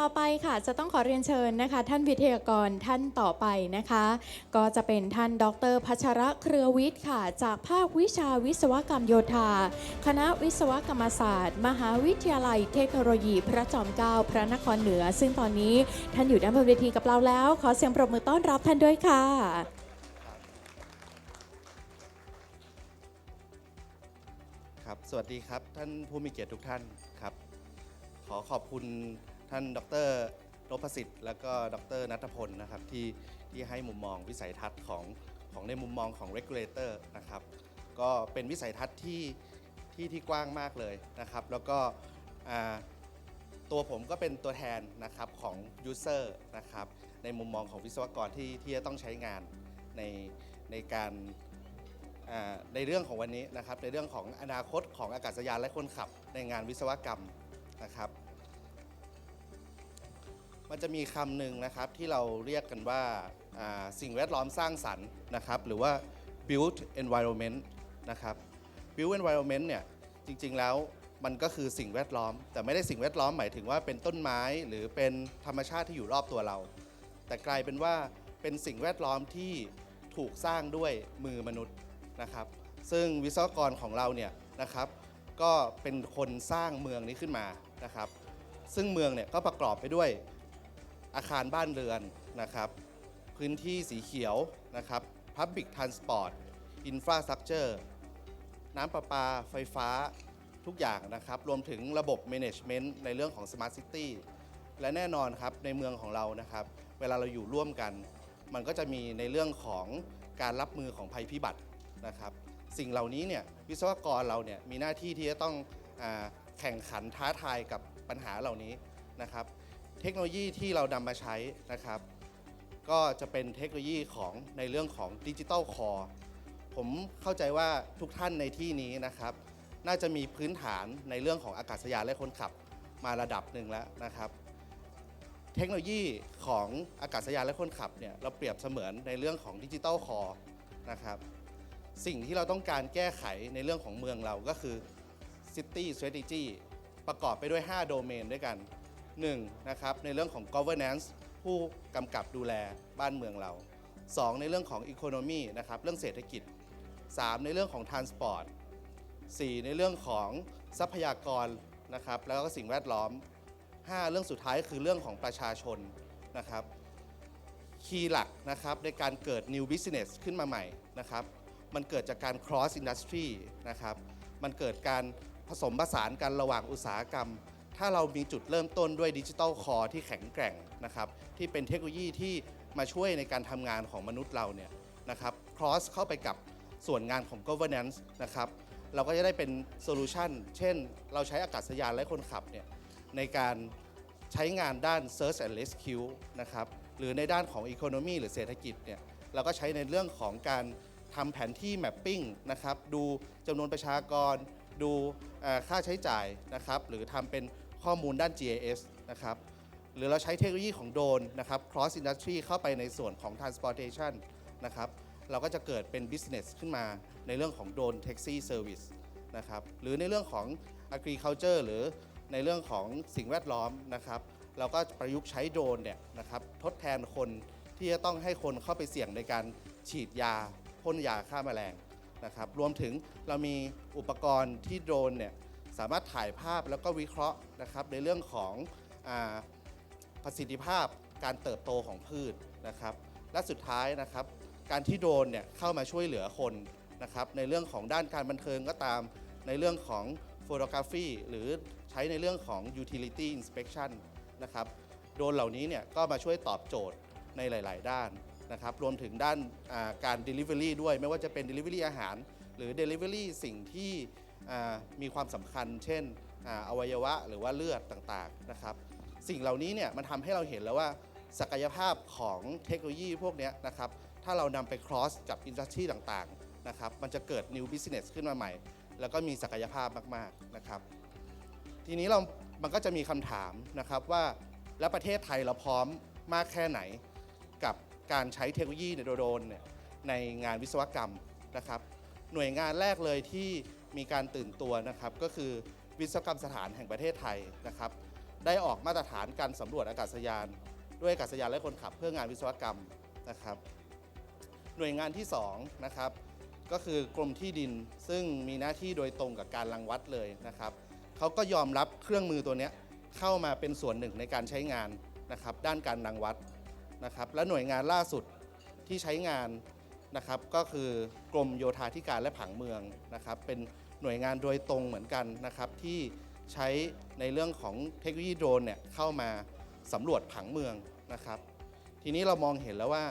ต่อไปค่ะจะต้องขอเรียนเชิญนะคะ ท่านวิทยากรท่านต่อไปนะคะ ก็จะเป็นท่านดรพัชระเครือวิทย์ค่ะ จากภาควิชาวิศวกรรมโยธา คณะวิศวกรรมศาสตร์ มหาวิทยาลัยเทคโนโลยีพระจอมเกล้าพระนครเหนือ ซึ่งตอนนี้ท่านอยู่ด้านบนเวทีกับเราแล้ว ขอเสียงปรบมือต้อนรับท่านด้วยค่ะครับ สวัสดีครับ ท่านผู้มีเกียรติทุกท่านครับ ขอขอบคุณ ท่านดรนพสิทธิ์แล้วก็ดรนัทพลนะครับที่ที่ให้มุมมองวิสัยทัศน์ของของในมุมมองของ regulator นะครับก็เป็นวิสัยทัศน์ที่ที่ที่กว้างมากเลยนะครับ แล้วก็ตัวผมก็เป็นตัวแทนนะครับของ user นะครับในมุมมองของวิศวกรที่ที่จะต้องใช้งานในในการในเรื่องของวันนี้นะครับในเรื่องของอนาคตของอากาศยานและคนขับในงานวิศวกรรมนะครับ มันจะมีคำหนึ่งนะครับที่เราเรียกกันว่าอ่าสิ่งแวดล้อมสร้างสรรค์นะครับ หรือว่า built environment นะครับ built environment เนี่ยจริงๆแล้วมันก็คือสิ่งแวดล้อม แต่ไม่ได้สิ่งแวดล้อมหมายถึงว่าเป็นต้นไม้หรือเป็นธรรมชาติที่อยู่รอบตัวเรา แต่กลายเป็นว่าเป็นสิ่งแวดล้อมที่ถูกสร้างด้วยมือมนุษย์นะครับ ซึ่งวิศวกรของเราเนี่ยนะครับก็เป็นคนสร้างเมืองนี้ขึ้นมานะครับ ซึ่งเมืองเนี่ยก็ประกอบไปด้วย อาคารบ้านเรือนนะครับ พื้นที่สีเขียวนะครับ Public Transport Infrastructure น้ำประปาไฟฟ้าทุกอย่างนะครับ รวมถึงระบบ Management ในเรื่องของ Smart City และแน่นอนครับในเมืองของเรานะครับ เวลาเราอยู่ร่วมกัน มันก็จะมีในเรื่องของการรับมือของภัยพิบัตินะครับ สิ่งเหล่านี้เนี่ยวิศวกรเราเนี่ยมีหน้าที่ที่จะต้องอแข่งขันท้าทายกับปัญหาเหล่านี้นะครับ เทคโนโลยีที่เรานำมาใช้นะครับ ก็จะเป็นเทคโนโลยีของในเรื่องของดิจิ t a ลคอร์ผมเข้าใจว่าทุกท่านในที่นี้นะครับ น่าจะมีพื้นฐานในเรื่องของอากาศยานและคนขับมาระดับหนึ่งแล้วนะครับ เทคโนโลยีของอากาศยานและคนขับเนี่ยเราเปรียบเสมือนในเรื่องของดิจิ t a ลคอร์นะครับสิ่งที่เราต้องการแก้ไขในเรื่องของเมืองเราก็คือ City Strategy ประกอบไปด้วย 5 โดเมนด้วยกัน 1. นะครับในเรื่องของ Governance ผู้กำกับดูแลบ้านเมืองเรา 2. ในเรื่องของ Economy นะครับเรื่องเศรษฐกิจ 3. ในเรื่องของ Transport 4. ในเรื่องของทรัพยากรนะครับแล้วก็สิ่งแวดล้อม 5. เรื่องสุดท้ายคือเรื่องของประชาชนนะครับคีย์หลักนะครับในการเกิด new business ขึ้นมาใหม่นะครับมันเกิดจากการ cross industry นะครับมันเกิดการผสมผสานกันระหว่างอุตสาหกรรม ถ้าเรามีจุดเริ่มต้นด้วยดิจิ t a ลคอร์ที่แข็งแกร่งนะครับที่เป็นเทคโนโลยีที่มาช่วยในการทำงานของมนุษย์เราเนี่ยนะครับ cross เข้าไปกับส่วนงานของ governance นะครับเราก็จะได้เป็นโซลูชันเช่น เราใช้อากาศยานและคนขับเนี่ยในการใช้งานด้าน Search and Rescue นะครับหรือในด้านของ Economy หรือเศรษฐกิจเนี่ยเราก็ใช้ในเรื่องของการทำแผนที่ mapping นะครับดูจำนวนประชากร ดูค่าใช้จ่ายนะครับหรือทำเป็น ข้อมูลด้าน GIS นะครับหรือเราใช้เทคโนโลยีของโดรนนะครับ cross industry เข้าไปในส่วนของ transportation นะครับเราก็จะเกิดเป็น business ขึ้นมาในเรื่องของโดรน taxi service นะครับหรือในเรื่องของ agriculture หรือในเรื่องของสิ่งแวดล้อมนะครับ เราก็ประยุกต์ใช้โดรนเนี่ยนะครับทดแทนคนที่จะต้องให้คนเข้าไปเสี่ยงในการฉีดยาพ่นยาฆ่าแมลงนะครับรวมถึงเรามีอุปกรณ์ที่โดรนเนี่ย สามารถถ่ายภาพแล้วก็วิเคราะห์นะครับในเรื่องของอประสิทธิภาพการเติบโตของพืชนะครับ และสุดท้ายนะครับ การที่โดรนเนี่ยเข้ามาช่วยเหลือคนนะครับในเรื่องของด้านการบันเทิงก็ตามในเรื่องของโฟโตกราฟีหรือใช้ในเรื่องของ utility inspection นะครับโดรนเหล่านี้เนี่ยก็มาช่วยตอบโจทย์ในหลาย ๆ ด้านนะครับ รวมถึงด้านอ่าการ Delivery ด้วย ไม่ว่าจะเป็น Delivery อาหาร หรือ Delivery สิ่งที่ มีความสำคัญ เช่นออวัยวะหรือว่าเลือดต่างๆนะครับ สิ่งเหล่านี้เนี่ยมันทำให้เราเห็นแล้วว่าศักยภาพของเทคโนโลยีพวกนี้นะครับ ถ้าเรานำไป cross กับอินดัสทรีต่างๆนะครับ มันจะเกิด new business ขึ้นมาใหม่ แล้วก็มีศักยภาพมากๆนะครับ ทีนี้เรา มันก็จะมีคำถามนะครับว่า แล้วประเทศไทยเราพร้อมมากแค่ไหน กับการใช้เทคโนโลยีในโดรนเนี่ยในงานวิศวกรรมนะครับ หน่วยงานแรกเลยที่ มีการตื่นตัวนะครับ ก็คือวิศวกรรมสถานแห่งประเทศไทยนะครับ ได้ออกมาตรฐานการสำรวจอากาศยาน ด้วยอากาศยานและคนขับเพื่องานวิศวกรรมนะครับ หน่วยงานที่2นะครับก็คือกรมที่ดินซึ่งมีหน้าที่โดยตรงกับการรังวัดเลยนะครับเขาก็ยอมรับเครื่องมือตัวนี้เข้ามาเป็นส่วนหนึ่งในการใช้งานนะครับ ด้านการรังวัดนะครับและหน่วยงานล่าสุดที่ใช้งานนะครับ ก็คือกรมโยธาธิการและผังเมืองนะครับ เป็น หน่วยงานโดยตรงเหมือนกันนะครับที่ใช้ในเรื่องของเทคโนโลยีโดรนเนี่ยเข้ามาสำรวจผังเมืองนะครับ ทีนี้เรามองเห็นแล้วว่า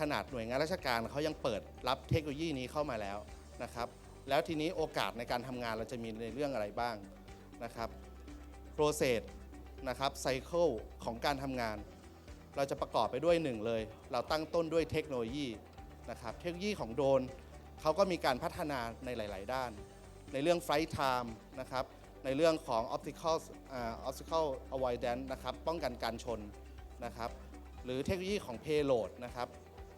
ขนาดหน่วยงานราชการเขายังเปิดรับเทคโนโลยีนี้เข้ามาแล้วนะครับ แล้วทีนี้โอกาสในการทำงานเราจะมีในเรื่องอะไรบ้างนะครับ process นะครับ cycle ของการทำงาน เราจะประกอบไปด้วยหนึ่งเลย เราตั้งต้นด้วยเทคโนโลยีนะครับเทคโนโลยีของโดรนเขาก็มีการพัฒนาในหลาย ๆ ด้าน ในเรื่อง flight time นะครับในเรื่องของ optical อ่า optical avoidance นะครับป้องกันการชนนะครับหรือเทคโนโลยีของ payload นะครับ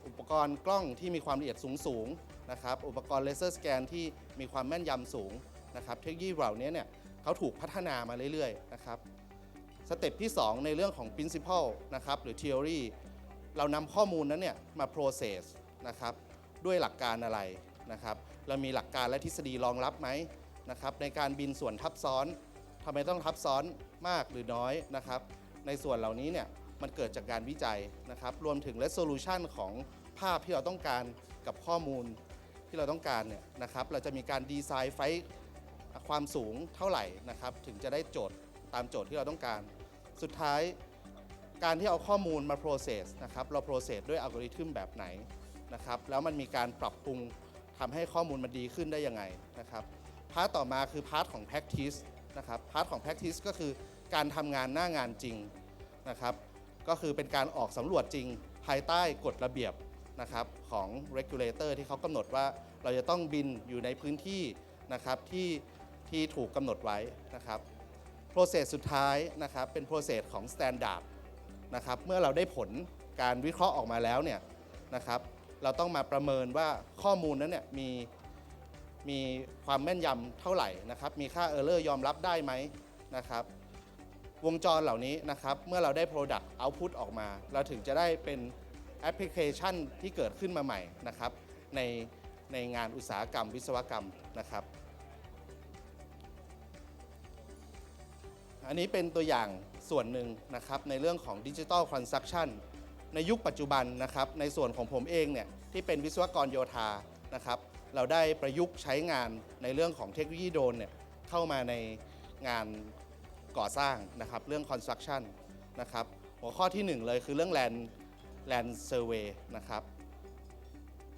อุปกรณ์กล้องที่มีความละเอียดสูงสูงนะครับอุปกรณ์เลเซอร์สแกนที่มีความแม่นยำสูงนะครับเทคโนโลยีเหล่านี้เนี่ยเขาถูกพัฒนามาเรื่อยๆนะครับสเต็ปที่ 2 ในเรื่องของ principle นะครับหรือ theory เรานำข้อมูลนั้นเนี่ยมา process นะครับด้วยหลักการอะไร นะครับเรามีหลักการและทฤษฎีรองรับไหมนะครับในการบินส่วนทับซ้อนทำไมต้องทับซ้อนมากหรือน้อยนะครับ ในส่วนเหล่านี้เนี่ยมันเกิดจากการวิจัยนะครับ รวมถึง resolution ของภาพที่เราต้องการกับข้อมูลที่เราต้องการเนี่ยนะครับ เราจะมีการดีไซน์ไฟความสูงเท่าไหร่นะครับ ถึงจะได้โจทย์ตามโจทย์ที่เราต้องการ สุดท้ายการที่เอาข้อมูลมา process นะครับ เรา process ด้วยอัลกอริทึมแบบไหนนะครับ แล้วมันมีการปรับปรุง ทำให้ข้อมูลมันดีขึ้นได้ยังไงนะครับพาร์ทต่อมาคือพาร์ทของ practice นะครับพาร์ทของ practice ก็คือการทำงานหน้างานจริงนะครับก็คือเป็นการออกสำรวจจริง ภายใต้กฎระเบียบนะครับของ regulator ที่เขากำหนดว่าเราจะต้องบินอยู่ในพื้นที่นะครับที่ที่ถูกกำหนดไว้นะครับ process สุดท้ายนะครับเป็น process ของ standard นะครับเมื่อเราได้ผลการวิเคราะห์ออกมาแล้วเนี่ยนะครับ เราต้องมาประเมินว่าข้อมูลนั้นเนี่ยมีมีความแม่นยำเท่าไหร่นะครับ มีค่า error ยอมรับได้ไหมนะครับ วงจรเหล่านี้นะครับ เมื่อเราได้ Product Output ออกมา เราถึงจะได้เป็นแอปพลิเคชันที่เกิดขึ้นมาใหม่นะครับ ในในงานอุตสาหกรรมวิศวกรรมนะครับ อันนี้เป็นตัวอย่างส่วนหนึ่งนะครับในเรื่องของดิจิ t a ลคอนส t ั c t ชัน ในยุคปัจจุบันนะครับในส่วนของผมเองเนี่ยที่เป็นวิศวกรโยธานะครับเราได้ประยุกต์ใช้งานในเรื่องของเทคโนโลยีโดรนเนี่ยเข้ามาในงานก่อสร้างนะครับเรื่อง construction นะครับหัวข้อที่หนึ่งเลยคือเรื่อง land land survey นะครับ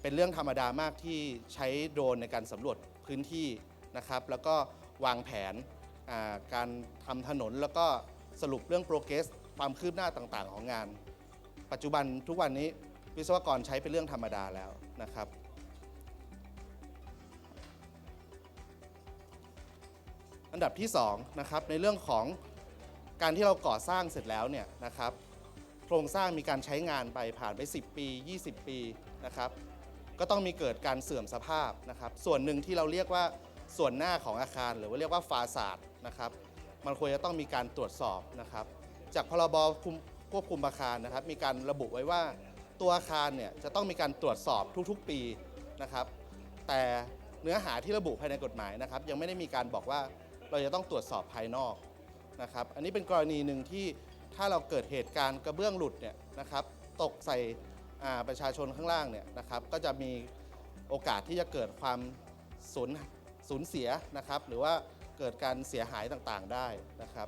เป็นเรื่องธรรมดามากที่ใช้โดรนในการสำรวจพื้นที่นะครับแล้วก็วางแผนการทำถนนแล้วก็สรุปเรื่องโปรเกรสความคืบหน้าต่างๆ ของงาน ปัจจุบันทุกวันนี้วิศวกรใช้เป็นเรื่องธรรมดาแล้วนะครับ อันดับที่2นะครับในเรื่องของการที่เราก่อสร้างเสร็จแล้วเนี่ยนะครับโครงสร้างมีการใช้งานไปผ่านไป 10 ปี 20 ปีนะครับก็ต้องมีเกิดการเสื่อมสภาพนะครับ ส่วนหนึ่งที่เราเรียกว่าส่วนหน้าของอาคาร หรือว่าเรียกว่าฟาสาดนะครับ มันควรจะต้องมีการตรวจสอบนะครับ จากพรบ ควบคุมอาคารนะครับ มีการระบุไว้ว่าตัวอาคารเนี่ยจะต้องมีการตรวจสอบทุกๆปีนะครับ แต่เนื้อหาที่ระบุภายในกฎหมายนะครับ ยังไม่ได้มีการบอกว่าเราจะต้องตรวจสอบภายนอกนะครับ อันนี้เป็นกรณีหนึ่งที่ถ้าเราเกิดเหตุการณ์กระเบื้องหลุดเนี่ยนะครับ ตกใส่ประชาชนข้างล่างเนี่ยนะครับ ก็จะมีโอกาสที่จะเกิดความสูญสูญเสียนะครับ หรือว่าเกิดการเสียหายต่างๆได้นะครับ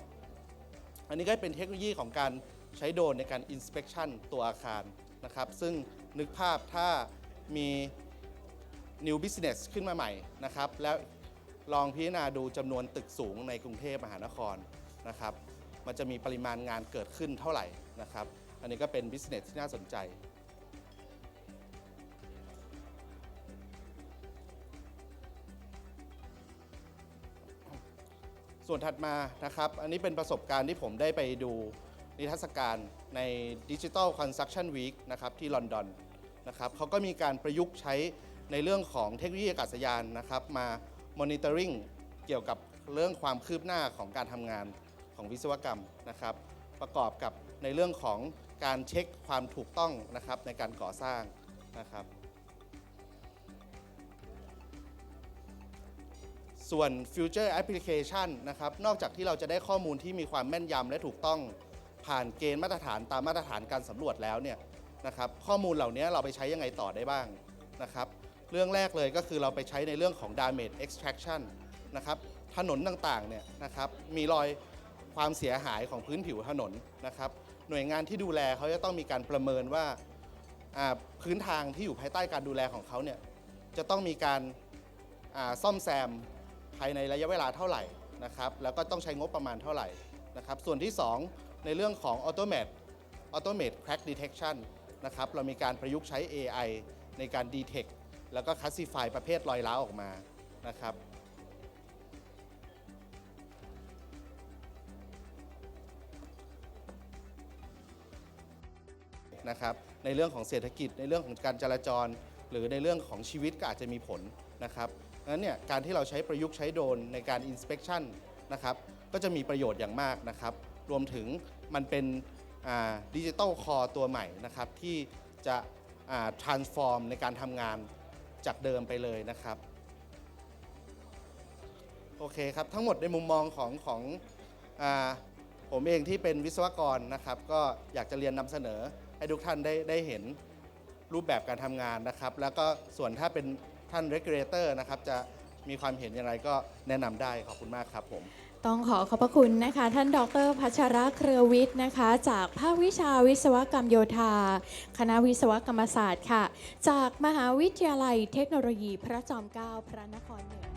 อันนี้ก็เป็นเทคโนโลยีของการ ใช้โดรนในการ inspection ตัวอาคารนะครับ ซึ่งนึกภาพถ้ามี new business ขึ้นมาใหม่นะครับ แล้วลองพิจารณาดูจำนวนตึกสูงในกรุงเทพมหานครนะครับ มันจะมีปริมาณงานเกิดขึ้นเท่าไหร่นะครับ อันนี้ก็เป็น business ที่น่าสนใจส่วนถัดมานะครับ อันนี้เป็นประสบการณ์ที่ผมได้ไปดู นิทรรศการใน Digital Construction Week นะครับที่ลอนดอนนะครับเขาก็มีการประยุกต์ใช้ในเรื่องของเทคโนโลยีอากาศยานนะครับมา monitoring เกี่ยวกับเรื่องความคืบหน้าของการทำงานขของวิศวกรรมนะครับ ประกอบกับในเรื่องของการเช็คความถูกต้องนะครับในการก่อสร้างนะครับ ส่วน Future Application นะครับนอกจากที่เราจะได้ข้อมูลที่มีความแม่นยำและถูกต้อง ผ่านเกณฑ์มาตรฐานตามมาตรฐานการสำรวจแล้วเนี่ยนะครับข้อมูลเหล่านี้เราไปใช้ยังไงต่อได้บ้างนะครับเรื่องแรกเลยก็คือเราไปใช้ในเรื่องของ damage extraction นะครับถนนต่างๆเนี่ยนะครับมีรอยความเสียหายของพื้นผิวถนนนะครับหน่วยงานที่ดูแลเขาจะต้องมีการประเมินว่าพื้นทางที่อยู่ภายใต้การดูแลของเขาเนี่ยจะต้องมีการาซ่อมแซมภายในระยะเวลาเท่าไหร่นะครับแล้วก็ต้องใช้งบประมาณเท่าไหร่นะครับส่วนที่ 2 ในเรื่องของ automate automate crack detection นะครับเรามีการประยุกต์ใช้ AI ในการ detect แล้วก็ classify ประเภทรอยร้าวออกมานะครับนะครับในเรื่องของเศรษฐกิจในเรื่องของการจราจร หรือในเรื่องของชีวิตก็อาจจะมีผลนะครับงนั้นเนี่ยการที่เราใช้ประยุกต์ใช้โดรนในการ inspection นะครับก็จะมีประโยชน์อย่างมากนะครับ รวมถึงมันเป็นดิจิตอลคอตัวใหม่นะครับที่จะ transform ในการทำงานจากเดิมไปเลยนะครับ โอเคครับ ทั้งหมดในมุมมองของของอผมเองที่เป็นวิศวกรนะครับ ก็อยากจะเรียนนำเสนอให้ทุกท่านได้ได้เห็นรูปแบบการทำงานนะครับ แล้วก็ส่วนถ้าเป็นท่าน regulator นะครับ จะมีความเห็นอย่างไรก็แนะนำได้ขอบคุณมากครับผม ต้องขอขอบพระคุณนะคะ ท่านดรพัชระเครือวิทย์นะคะ จากภาควิชาวิศวกรรมโยธา คณะวิศวกรรมศาสตร์ค่ะ จากมหาวิทยาลัยเทคโนโลยีพระจอมเกล้าพระนครเหนือ